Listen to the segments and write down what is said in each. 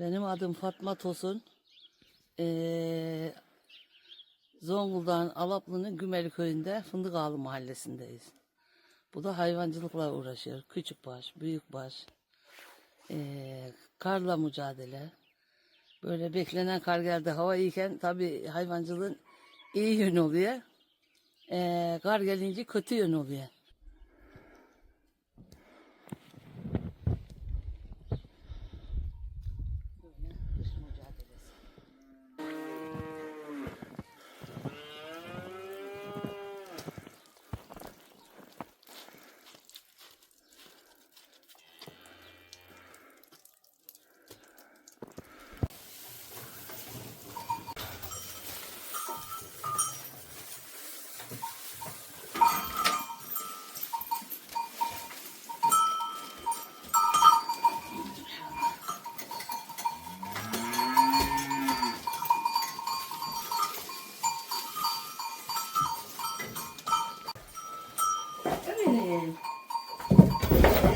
Benim adım Fatma Tosun. Ee, Zonguldak'ın Alaplı'nın Gümeli köyünde Fındıkağlı mahallesindeyiz. Bu da hayvancılıkla uğraşıyor. Küçükbaş, büyükbaş, ee, karla mücadele. Böyle beklenen kar geldi. Hava iyiyken tabii hayvancılığın iyi yönü oluyor. Ee, kar gelince kötü yönü oluyor.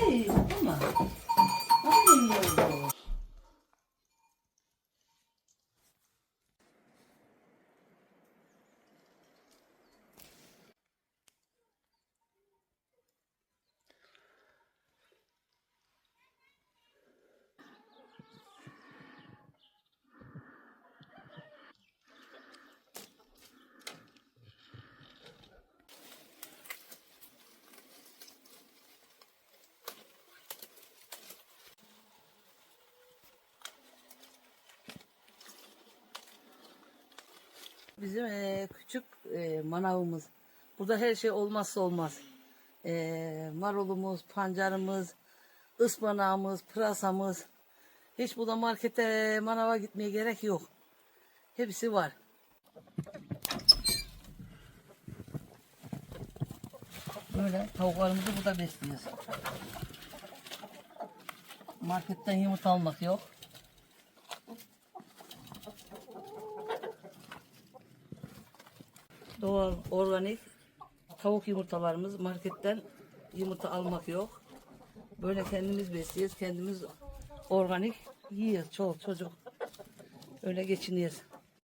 Ei, vamos lá. Bizim eee, küçük eee, manavımız. Burada her şey olmazsa olmaz. Eee marulumuz, pancarımız, ıspanağımız, pırasamız. Hiç burada markete, manava gitmeye gerek yok. Hepsi var. Böyle tavuklarımızı burada besliyoruz. Marketten yumurta almak yok. Doğal, organik tavuk yumurtalarımız marketten yumurta almak yok. Böyle kendimiz besliyoruz, kendimiz organik yiyoruz çoğu çocuk. Öyle geçiniyoruz.